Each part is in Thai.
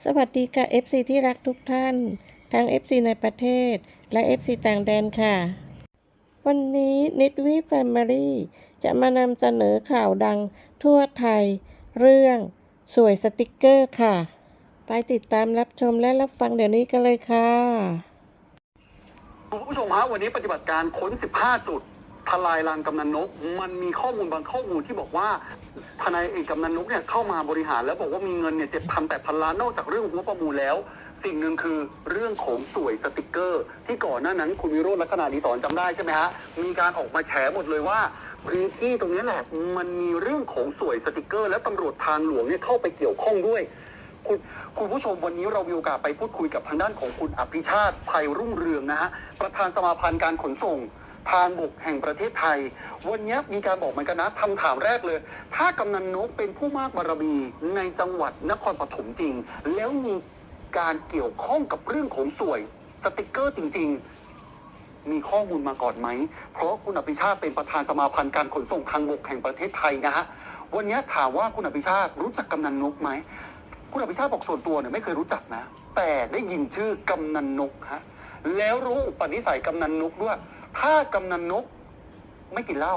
สวัสดีค่ะ FC ที่รักทุกท่าน ทั้ง FC ในประเทศ และ FC ต่างแดนค่ะ วันนี้นิดวีแฟมิลี่จะมานำเสนอข่าวดังทั่วไทย เรื่องสวยสติกเกอร์ค่ะ ไปติดตามรับชมและรับฟังเดี๋ยวนี้กันเลยค่ะ คุณผู้ชมฮะวันนี้ปฏิบัติการค้น 15 จุดทลายรังกำนันนก มันมีข้อมูลบางข้อมูลที่บอกว่า ทนายเอกกำนันนกเนี่ยเข้ามาบริหารแล้วบอกว่ามีเงินเนี่ยเจ็ดพันแปดพันล้านนอกจากเรื่องหัวประมูลแล้ว สิ่งหนึ่งคือเรื่องของสวยสติกเกอร์ ที่ก่อนหน้านั้นคุณวิโรจน์ลักษณะดีสอนจำได้ใช่ไหมฮะมีการออกมาแฉหมดเลยว่าพื้นที่ตรงนี้แหละมันมีเรื่องของสวยสติกเกอร์ และตำรวจทางหลวงเนี่ยเข้าไปเกี่ยวข้องด้วยคุณคุณผู้ชมวันนี้เรามีโอกาสไปพูดคุยกับทางด้านของคุณอภิชาติภัยรุ่งเรืองนะฮะประธานสมาพันธ์การขนส่ง ทางบกแห่งประเทศไทย วันนี้มีการบอกเหมือนกันนะคำถามแรกเลย ถ้ากำนันนกเป็นผู้มากบารมีในจังหวัดนครปฐมจริง แล้วมีการเกี่ยวข้องกับเรื่องของสวยสติกเกอร์จริง ๆ มีข้อมูลมาก่อนไหม เพราะคุณอภิชาติเป็นประธานสมาพันธ์การขนส่งทางบกแห่งประเทศไทยนะฮะวันนี้ถามว่าคุณอภิชาติรู้จักกำนันนกไหมคุณอภิชาติบอกส่วนตัวเนี่ยไม่เคยรู้จักนะ แต่ได้ยินชื่อกำนันนกฮะแล้วรู้อุปนิสัยกำนันนกด้วย ถ้ากำนันนกไม่กินเหล้า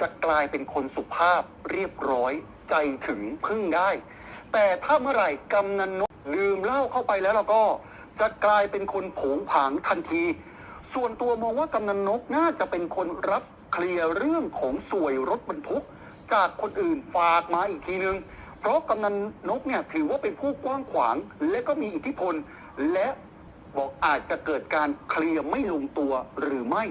จะกลายเป็นคนสุภาพเรียบร้อยใจถึงพึ่งได้ แต่ถ้าเมื่อไหร่กำนันนกดื่มเหล้าเข้าไปแล้วเราก็จะกลายเป็นคนผงผางทันที ส่วนตัวมองว่ากำนันนกน่าจะเป็นคนรับเคลียร์เรื่องของสวยรถบรรทุก จากคนอื่นฝากมาอีกทีนึง เพราะกำนันนกเนี่ยถือว่าเป็นผู้กว้างขวาง และก็มีอิทธิพล และ บอกอาจจะเกิดการเคลียร์ไม่ลงตัวหรือไม่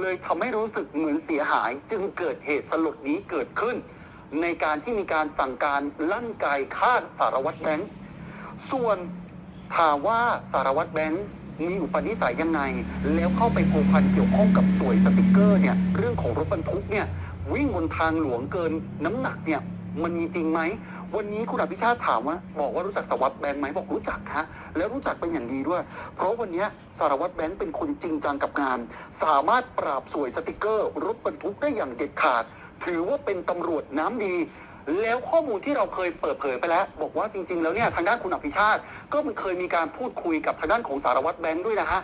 เลยทำให้รู้สึกเหมือนเสียหาย จึงเกิดเหตุสลดนี้เกิดขึ้น ในการที่มีการสั่งการลั่นไกฆ่าสารวัตรแบงค์ส่วนถามว่าสารวัตรแบงค์มีอุปนิสัยยังไง แล้วเข้าไปผูกพันเกี่ยวข้องกับสวยสติกเกอร์เนี่ยเรื่องของรถบรรทุกเนี่ยวิ่งบนทางหลวงเกินน้ำหนักเนี่ย มันมีจริงไหม วันนี้คุณอภิชาติถามว่า บอกว่ารู้จักสารวัตรแบงค์ไหมบอกรู้จักฮะแล้วรู้จักเป็นอย่างดีด้วย เพราะวันนี้สารวัตรแบงค์เป็นคนจริงจังกับงาน สามารถปราบสวยสติกเกอร์รถบรรทุกได้อย่างเด็ดขาด ถือว่าเป็นตำรวจน้ำดีแล้วข้อมูลที่เราเคยเปิดเผยไปแล้ว บอกว่าจริง ๆ แล้วเนี่ยทางด้านคุณอภิชาติ ก็มันเคยมีการพูดคุยกับทางด้านของสารวัตรแบงค์ด้วยนะฮะ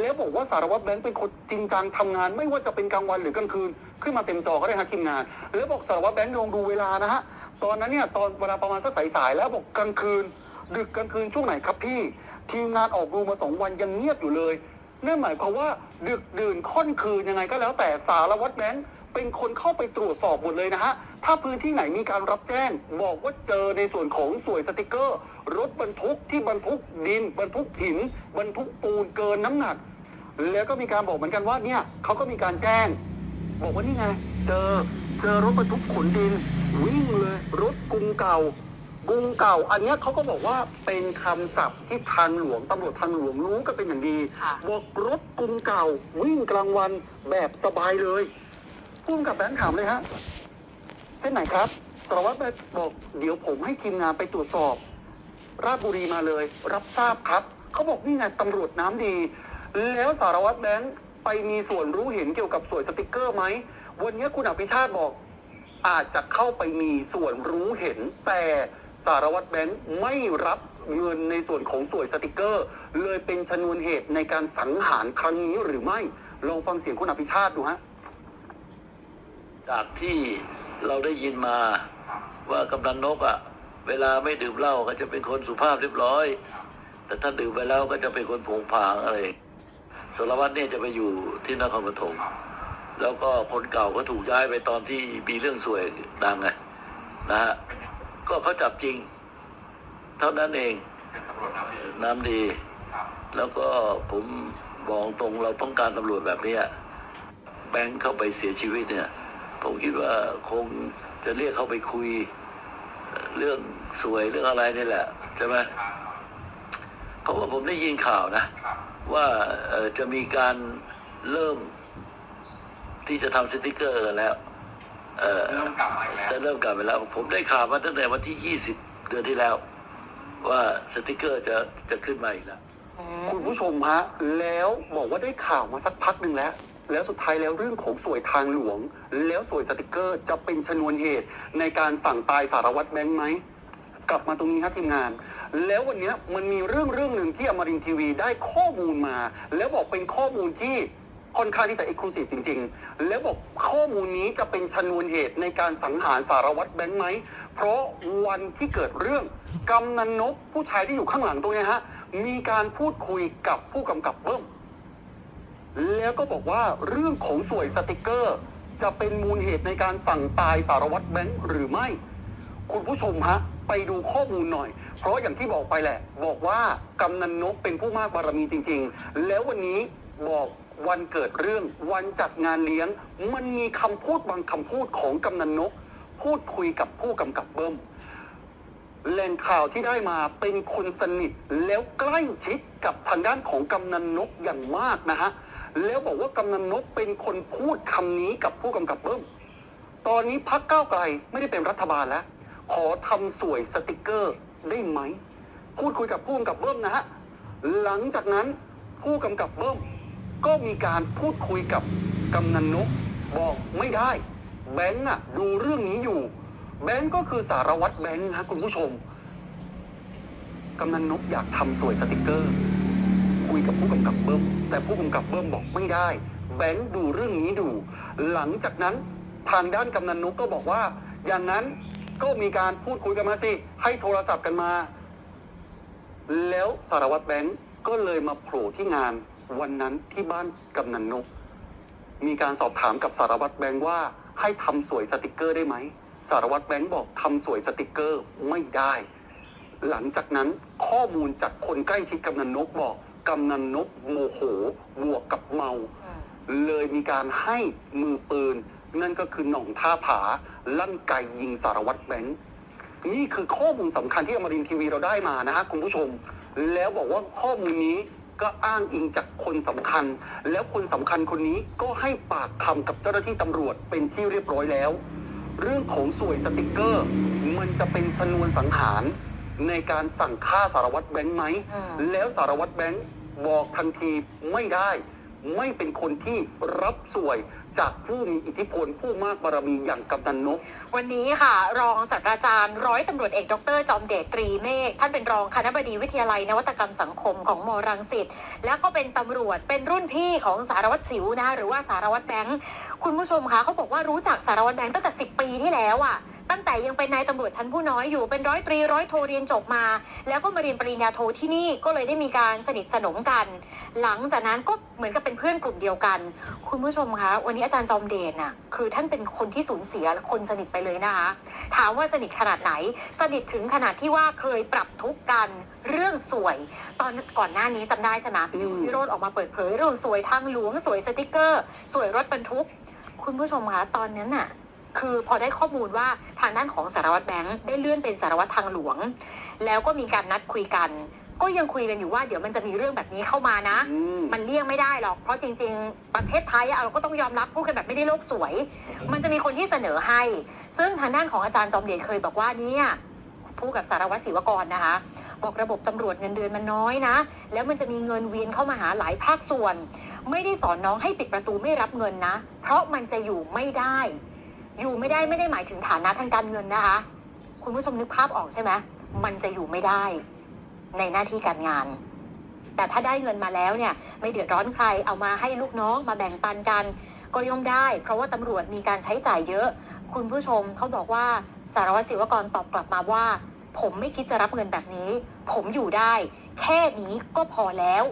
แล้วบอกว่าสารวัตรแบงค์เป็นคนจริงจังทำงาน ไม่ว่าจะเป็นกลางวันหรือกลางคืน ขึ้นมาเต็มจอก็ได้ฮะทีมงาน แล้วบอกสารวัตรแบงค์ลองดูเวลานะฮะตอนนั้นเนี่ยตอนเวลาประมาณสักสายๆแล้วบอกกลางคืน ดึกกลางคืนช่วงไหนครับพี่ ทีมงานออกดูมาสองวันยังเงียบอยู่เลยนั่นหมายความว่าดึกดื่นค่อนคืนยังไงก็แล้วแต่สารวัตรแบงค์เป็นคนเข้าไปตรวจสอบหมดเลยนะฮะ ถ้าพื้นที่ไหนมีการรับแจ้ง บอกว่าเจอในส่วนของสวยสติกเกอร์ รถบรรทุกที่บรรทุกดิน บรรทุกหิน บรรทุกปูนเกินน้ำหนัก แล้วก็มีการบอกเหมือนกันว่าเนี่ยเขาก็มีการแจ้ง บอกว่านี่ไง เจอเจอรถบรรทุกขนดิน วิ่งเลยรถกรุงเก่ากรุงเก่า อันเนี้ยเขาก็บอกว่าเป็นคำศัพท์ที่ทางหลวงตำรวจทางหลวงรู้กันเป็นอย่างดีค่ะบอกรถกรุงเก่า วิ่งกลางวันแบบสบายเลยพุ่มกับแบงค์ถามเลยฮะเส้นไหนครับสารวัตรบอกเดี๋ยวผมให้ทีมงานไปตรวจสอบ ราชบุรีมาเลย รับทราบครับ เขาบอกนี่ไงตำรวจน้ำดี แล้วสารวัตรแบงค์ ไปมีส่วนรู้เห็นเกี่ยวกับสวยสติกเกอร์ไหม วันนี้คุณอภิชาติบอก อาจจะเข้าไปมีส่วนรู้เห็น แต่สารวัตรแบงค์ไม่รับเงินในส่วนของสวยสติกเกอร์ เลยเป็นชนวนเหตุในการสังหารครั้งนี้หรือไม่ลองฟังเสียงคุณอภิชาติดูฮะจากที่เราได้ยินมาว่ากำนันนกอะ่ะ เวลาไม่ดื่มเหล้าก็จะเป็นคนสุภาพเรียบร้อย แต่ถ้าดื่มไปแล้วก็จะเป็นคนผงผางอะไร สารวัตรเนี่ยจะไปอยู่ที่นครปฐมแล้วก็คนเก่าก็ถูกย้ายไปตอนที่มีเรื่องสวยดังไงนะฮะก็เขาจับจริง เท่านั้นเองน้ำดี แล้วก็ผมบอกตรงเราต้องการตำรวจแบบนี้แบงค์เข้าไปเสียชีวิตเนี่ย ผมคิดว่าคงจะเรียกเขาไปคุยเรื่องสวยเรื่องอะไรนี่แหละใช่ไหมเพราะว่าผมได้ยินข่าวนะ ว่าเอ่อจะมีการเริ่มที่จะทำสติกเกอร์กันแล้วเอ่อเริ่มกลับมาอีกแล้วจะเริ่มกลับไปแล้ว ผมได้ข่าวมาตั้งแต่วันที่20เดือนที่แล้ว ว่าสติกเกอร์จะจะขึ้นมาอีกแล้วคุณผู้ชมฮะ แล้วบอกว่าได้ข่าวมาสักพักหนึ่งแล้ว แล้วสุดท้ายแล้วเรื่องของสวยทางหลวง แล้วสวยสติกเกอร์จะเป็นชนวนเหตุในการสั่งตายสารวัตรแบงค์ไหม กลับมาตรงนี้ครับทีมงาน แล้ววันนี้มันมีเรื่องเรื่องหนึ่งที่อมรินทีวีได้ข้อมูลมา แล้วบอกเป็นข้อมูลที่ค่อนข้างที่จะเอกลูซีฟจริง ๆ แล้วบอกข้อมูลนี้จะเป็นชนวนเหตุในการสังหารสารวัตรแบงค์ไหม เพราะวันที่เกิดเรื่องกำนันนกผู้ชายที่อยู่ข้างหลังตรงนี้ฮะ มีการพูดคุยกับผู้กำกับเบิ้ม แล้วก็บอกว่าเรื่องของสวยสติกเกอร์ จะเป็นมูลเหตุในการสั่งตายสารวัตรแบงค์หรือไม่ คุณผู้ชมฮะ ไปดูข้อมูลหน่อย เพราะอย่างที่บอกไปแหละ บอกว่ากำนันนกเป็นผู้มากบารมีจริง ๆ แล้ววันนี้บอกวันเกิดเรื่องวันจัดงานเลี้ยง มันมีคำพูดบางคำพูดของกำนันนก พูดคุยกับผู้กำกับเบิ้มแหล่งข่าวที่ได้มาเป็นคนสนิทแล้วใกล้ชิดกับทางด้านของกำนันนกอย่างมากนะฮะแล้วบอกว่ากำนันนกเป็นคนพูดคำนี้กับผู้กำกับเบิ้มตอนนี้พักก้าไกลไม่ได้เป็นรัฐบาลแล้ว ขอทำสวยสติกเกอร์ได้ไหม พูดคุยกับผู้กำกับเบิ้มนะฮะ หลังจากนั้นผู้กำกับเบิ้มก็มีการพูดคุยกับกำนันนกบอกไม่ได้ แบงค์อะดูเรื่องนี้อยู่ แบงค์ก็คือสารวัตรแบงค์ฮะคุณผู้ชมกำนันนกอยากทำสวยสติกเกอร์ คุยกับผู้กำกับเบิ้มแต่ผู้กำกับเบิ้มบอกไม่ได้ แบงค์ดูเรื่องนี้ดู หลังจากนั้นทางด้านกำนันนกก็บอกว่า อย่างนั้น ก็มีการพูดคุยกันมาสิ ให้โทรศัพท์กันมา แล้วสารวัตรแบงค์ก็เลยมาโผล่ที่งานวันนั้นที่บ้านกำนันนก มีการสอบถามกับสารวัตรแบงค์ว่าให้ทำสวยสติกเกอร์ได้ไหม สารวัตรแบงค์บอกทำสวยสติกเกอร์ไม่ได้ หลังจากนั้นข้อมูลจากคนใกล้ชิดกำนันนกบอกกำนันนกโมโหบวกกับเมา เลยมีการให้มือปืน นั่นก็คือหน่องท่าผา ลั่นไกยิงสารวัตรแบงค์นี่คือข้อมูลสำคัญที่อมรินทร์ทีวีเราได้มานะฮะคุณผู้ชม แล้วบอกว่าข้อมูลนี้ก็อ้างอิงจากคนสำคัญ แล้วคนสำคัญคนนี้ก็ให้ปากคำกับเจ้าหน้าที่ตำรวจเป็นที่เรียบร้อยแล้ว เรื่องของสวยสติกเกอร์ มันจะเป็นสนวนสังหารในการสั่งฆ่าสารวัตรแบงค์ไหมอืมแล้วสารวัตรแบงค์บอกทันทีไม่ได้ ไม่เป็นคนที่รับสวยจากผู้มีอิทธิพลผู้มากบารมีอย่างกำนันนก วันนี้ค่ะ รองศาสตราจารย์ ร้อยตำรวจเอกดรจอมเดชตรีเมฆท่านเป็นรองคณบดีวิทยาลัย นวัตกรรมสังคมของมรังสิตแล้วก็เป็นตำรวจเป็นรุ่นพี่ของสารวัตรสิวนะคะหรือว่าสารวัตรแบงค์คุณผู้ชมคะเขาบอกว่ารู้จักสารวัตรแบงค์ตั้งแต่ 10 ปีที่แล้วอะ่ะ ตั้งแต่ยังเป็นนายตำรวจชั้นผู้น้อยอยู่เป็นร้อยตรีร้อยโทเรียนจบมา แล้วก็มาเรียนปริญญาโทที่นี่ก็เลยได้มีการสนิทสนมกัน หลังจากนั้นก็เหมือนกับเป็นเพื่อนกลุ่มเดียวกัน คุณผู้ชมคะวันนี้อาจารย์จอมเดชน่ะคือท่านเป็นคนที่สูญเสียคนสนิทไปเลยนะคะถามว่าสนิทขนาดไหน สนิทถึงขนาดที่ว่าเคยปรับทุกข์กันเรื่องสวย ตอนก่อนหน้านี้จำได้ใช่ไหมอืมพี่โรดออกมาเปิดเผยเรื่องสวยทางหลวงสวยสติกเกอร์ สวยรถบรรทุก คุณผู้ชมคะตอนนั้นน่ะ คือพอได้ข้อมูลว่าทางด้านของสารวัตรแบงค์ได้เลื่อนเป็นสารวัตรทางหลวง แล้วก็มีการนัดคุยกัน ก็ยังคุยกันอยู่ว่าเดี๋ยวมันจะมีเรื่องแบบนี้เข้ามานะอืมมันเลี่ยงไม่ได้หรอก เพราะจริง ๆ ประเทศไทยอะเราก็ต้องยอมรับพูดกันแบบไม่ได้โลกสวย มันจะมีคนที่เสนอให้ ซึ่งทางด้านของอาจารย์จอมเดชเคยบอกว่าเนี่ยพูดกับสารวัตรศิวกรนะคะ บอกระบบตำรวจเงินเดือนมันน้อยนะ แล้วมันจะมีเงินเวียนเข้ามาหาหลายภาคส่วน ไม่ได้สอนน้องให้ปิดประตูไม่รับเงินนะ เพราะมันจะอยู่ไม่ได้ อยู่ไม่ได้ไม่ได้หมายถึงฐานะทางการเงินนะคะ คุณผู้ชมนึกภาพออกใช่ไหมมันจะอยู่ไม่ได้ในหน้าที่การงาน แต่ถ้าได้เงินมาแล้วเนี่ย ไม่เดือดร้อนใครเอามาให้ลูกน้องมาแบ่งปันกัน ก็ย่อมได้ เพราะว่าตำรวจมีการใช้จ่ายเยอะ คุณผู้ชมเขาบอกว่าสารวัตรศิวกรตอบกลับมาว่า ผมไม่คิดจะรับเงินแบบนี้ ผมอยู่ได้ แค่นี้ก็พอแล้ว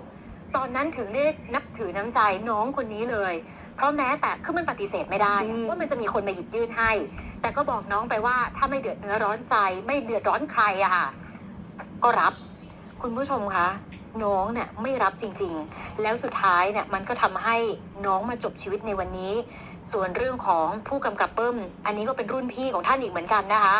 ตอนนั้นถึงได้นับถือน้ำใจน้องคนนี้เลย เพราะแม้แต่คือมันปฏิเสธไม่ได้ อืม ว่ามันจะมีคนมาหยิบยื่นให้ แต่ก็บอกน้องไปว่าถ้าไม่เดือดเนื้อร้อนใจ ไม่เดือดร้อนใครอะค่ะ ก็รับ คุณผู้ชมคะน้องเนี่ยไม่รับจริงๆ แล้วสุดท้ายเนี่ยมันก็ทำให้น้องมาจบชีวิตในวันนี้ ส่วนเรื่องของผู้กำกับเบิ้มอันนี้ก็เป็นรุ่นพี่ของท่านอีกเหมือนกันนะคะ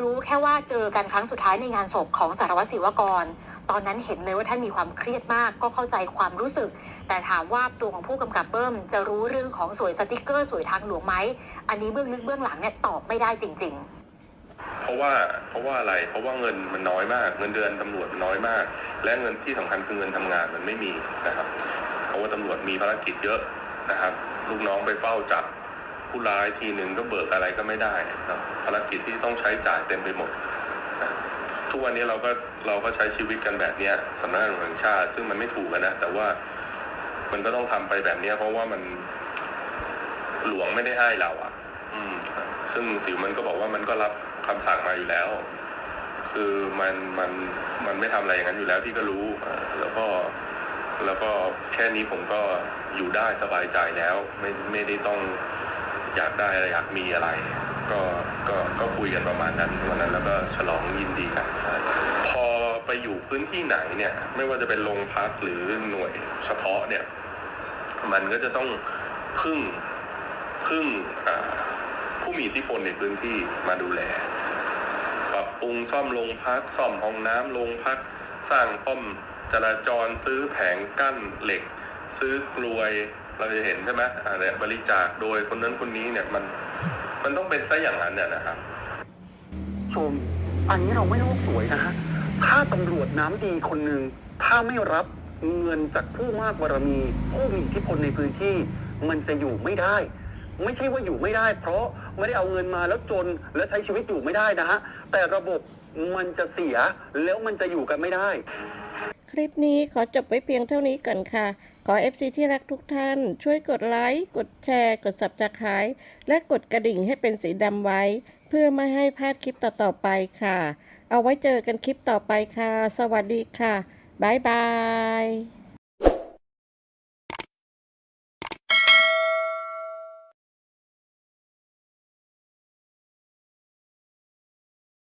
รู้แค่ว่าเจอกันครั้งสุดท้ายในงานศพของสารวัตรศิวกร ตอนนั้นเห็นเลยว่าท่านมีความเครียดมาก ก็เข้าใจความรู้สึก แต่ถามว่าตัวของผู้กำกับเบิ้มจะรู้เรื่องของสวยสติกเกอร์สวยทางหลวงไหม อันนี้เบื้องลึกเบื้องหลังเนี่ยตอบไม่ได้จริง ๆเพราะว่าเพราะว่าอะไรเพราะว่าเงินมันน้อยมาก เงินเดือนตำรวจมันน้อยมาก และเงินที่สำคัญคือเงินทำงานมันไม่มีนะครับ เพราะว่าตำรวจมีภารกิจเยอะนะครับ ลูกน้องไปเฝ้าจับ ผู้ร้ายทีหนึ่งก็เบิกอะไรก็ไม่ได้ครับภารกิจที่ต้องใช้จ่ายเต็มไปหมดนะกวันนี้เราก็เราก็ใช้ชีวิตกันแบบเนี้ยสำนักงานแห่งชาติ ซึ่งมันไม่ถูกนะแต่ว่ามันก็ต้องทำไปแบบเนี้ยเพราะว่ามันหลวงไม่ได้ให้เราอะ อืม ซึ่งสิวมันก็บอกว่ามันก็รับคำสั่งมาอยู่แล้ว คือมันมันมันไม่ทำอะไรอย่างนั้นอยู่แล้วพี่ก็รู้แล้วก็แล้วก็แค่นี้ผมก็อยู่ได้สบายใจแล้ว ไม่ไม่ได้ต้อง อยากได้อะไรอยากมีอะไร ก็ก็ก็คุยกันประมาณนั้นวันนั้นแล้วก็ฉลองยินดีกันพอไปอยู่พื้นที่ไหนเนี่ยไม่ว่าจะเป็นโรงพักหรือหน่วยเฉพาะเนี่ยมันก็จะต้องพึ่งพึ่งผู้มีอิทธิพลในพื้นที่มาดูแลปรับปรุงซ่อมโรงพักซ่อมห้องน้ำโรงพักสร้างป้อมจราจรซื้อแผงกั้นเหล็ก ซื้อกลวย เราจะเห็นใช่ไหมอะไรบริจาคโดยคนนั้นคนนี้เนี่ยมันมันต้องเป็นซะอย่างนั้นเนี่ยนะครับชมอันนี้เราไม่โลกสวยนะฮะถ้าตำรวจน้ำดีคนหนึ่งถ้าไม่รับเงินจากผู้มากบารมี ผู้มีอิทธิพลในพื้นที่ มันจะอยู่ไม่ได้ ไม่ใช่ว่าอยู่ไม่ได้ เพราะไม่ได้เอาเงินมาแล้วจนแล้วใช้ชีวิตอยู่ไม่ได้นะฮะแต่ระบบมันจะเสียแล้วมันจะอยู่กันไม่ได้ ลิปนี้ขอจบไว้เพียงเท่านี้ก่อนค่ะ ขอ FC ที่รักทุกท่าน ช่วยกดไลค์ กดแชร์ กด Subscribe และกดกระดิ่งให้เป็นสีดำไว้ เพื่อไม่ให้พลาดคลิปต่อ ๆ ไปค่ะ เอาไว้เจอกันคลิปต่อไปค่ะ สวัสดีค่ะ บ๊ายบาย